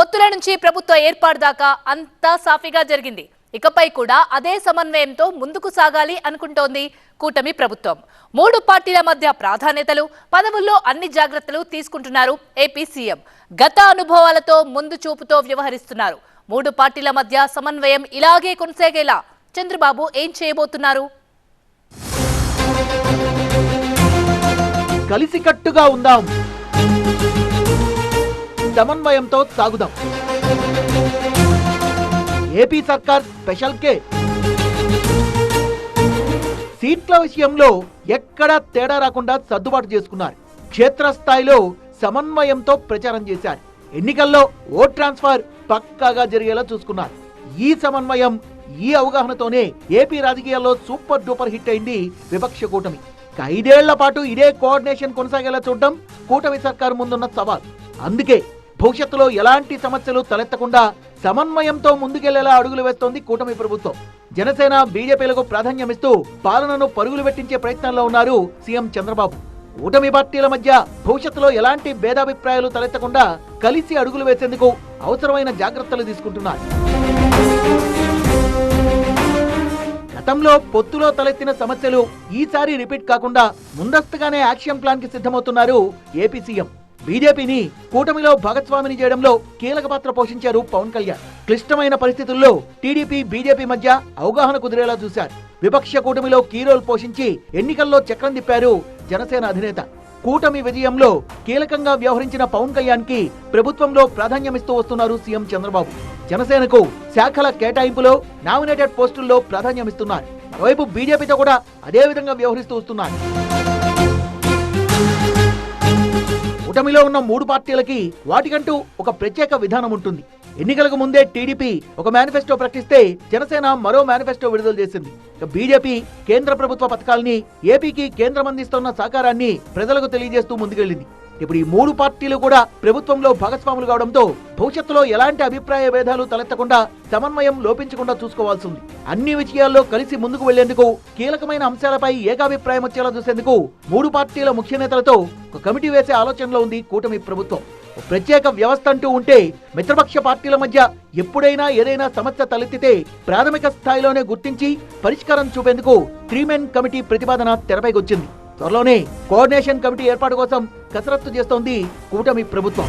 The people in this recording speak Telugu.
పొత్తుల నుంచి ప్రభుత్వ ఏర్పాటు దాకా అంతా సాఫీగా జరిగింది. ఇకపై కూడా అదే సమన్వయంతో ముందుకు సాగాలి అనుకుంటోంది కూటమి ప్రభుత్వం. మూడు పార్టీల మధ్య ప్రాధాన్యతలు పదవుల్లో అన్ని జాగ్రత్తలు తీసుకుంటున్నారు ఏపీ సీఎం. గత అనుభవాలతో ముందు చూపుతో వ్యవహరిస్తున్నారు. మూడు పార్టీల మధ్య సమన్వయం ఇలాగే కొనసాగేలా చంద్రబాబు ఏం చేయబోతున్నారు? కలిసికట్టుగా ఉందాం. సమన్వయంతో సాగుదాం ఏపీ సర్కార్ స్పెషల్ కే. సీట్ల విషయంలో ఎక్కడా తేడా రాకుండా సర్దుబాటు చేసుకున్నారు. క్షేత్రస్థాయిలో సమన్వయంతో ప్రచారం చేశారు. ఎన్నికల్లో ఓట్ ట్రాన్స్ఫర్ పక్కాగా జరిగేలా చూసుకున్నారు. ఈ సమన్వయం ఈ అవగాహనతోనే ఏపీ రాజకీయాల్లో సూపర్ డూపర్ హిట్ అయింది విపక్ష కూటమి. ఐదేళ్ళ పాటు ఇదే కోఆర్డినేషన్ కొనసాగేలా చూడడం కూటమి సర్కారు ముందున్న సవాల్. అందుకే భవిష్యత్తులో ఎలాంటి సమస్యలు తలెత్తకుండా సమన్వయంతో ముందుకెళ్ళేలా అడుగులు వేస్తోంది కూటమి ప్రభుత్వం. జనసేన బీజేపీలకు ప్రాధాన్యమిస్తూ పాలనను పరుగులు పెట్టించే ప్రయత్నంలో ఉన్నారు సీఎం చంద్రబాబు. కూటమి పార్టీల మధ్య భవిష్యత్తులో ఎలాంటి భేదాభిప్రాయాలు తలెత్తకుండా కలిసి అడుగులు వేసేందుకు అవసరమైన జాగ్రత్తలు తీసుకుంటున్నారు. గతంలో పొత్తులో తలెత్తిన సమస్యలు ఈసారి రిపీట్ కాకుండా ముందస్తుగానే యాక్షన్ ప్లాన్కి సిద్ధమవుతున్నారు ఏపీ సీఎం. బీజేపీని కూటమిలో భాగస్వామిని చేయడంలో కీలక పాత్ర పోషించారు పవన్ కళ్యాణ్. క్లిష్టమైన పరిస్థితుల్లో టీడీపీ బీజేపీ మధ్య అవగాహన కుదిరేలా చూశారు. విపక్ష కూటమిలో కీ రోల్ పోషించి ఎన్నికల్లో చక్రం తిప్పారు జనసేన అధినేత. కూటమి విజయంలో కీలకంగా వ్యవహరించిన పవన్ కళ్యాణ్కి ప్రభుత్వంలో ప్రాధాన్యమిస్తూ వస్తున్నారు సీఎం చంద్రబాబు. జనసేనకు శాఖల కేటాయింపులో నామినేటెడ్ పోస్టుల్లో ప్రాధాన్యమిస్తున్నారు. మరోవైపు బీజేపీతో కూడా అదే విధంగా వ్యవహరిస్తూ వస్తున్నారు. కూటమిలో ఉన్న మూడు పార్టీలకి వాటికంటూ ఒక ప్రత్యేక విధానం ఉంటుంది. ఎన్నికలకు ముందే టీడీపీ ఒక మేనిఫెస్టో ప్రకటిస్తే జనసేన మరో మేనిఫెస్టో విడుదల చేసింది. బీజేపీ కేంద్ర ప్రభుత్వ పథకాల్ని ఏపీకి కేంద్రం అందిస్తున్న సహకారాన్ని ప్రజలకు తెలియజేస్తూ ముందుకెళ్ళింది ఇప్పుడు ఈ మూడు పార్టీలు కూడా ప్రభుత్వంలో భాగస్వాములు కావడంతో భవిష్యత్తులో ఎలాంటి అభిప్రాయ భేదాలు తలెత్తకుండా సమన్వయం లోపించకుండా చూసుకోవాల్సి ఉంది అన్ని విషయాల్లో కలిసి ముందుకు వెళ్ళేందుకు కీలకమైన అంశాలపై ఏకాభిప్రాయం వచ్చేలా చూసేందుకు మూడు పార్టీల ముఖ్య నేతలతో ఒక కమిటీ వేసే ఆలోచనలో ఉంది కూటమి ప్రభుత్వం. ప్రత్యేక వ్యవస్థ అంటూ ఉంటే మిత్రపక్ష పార్టీల మధ్య ఎప్పుడైనా ఏదైనా సమస్య తలెత్తితే ప్రాథమిక స్థాయిలోనే గుర్తించి పరిష్కారం చూపేందుకు త్రీమెన్ కమిటీ ప్రతిపాదన తెరపైకొచ్చింది. త్వరలోనే కోఆర్డినేషన్ కమిటీ ఏర్పాటు కోసం కసరత్తు చేస్తోంది కూటమి ప్రభుత్వం.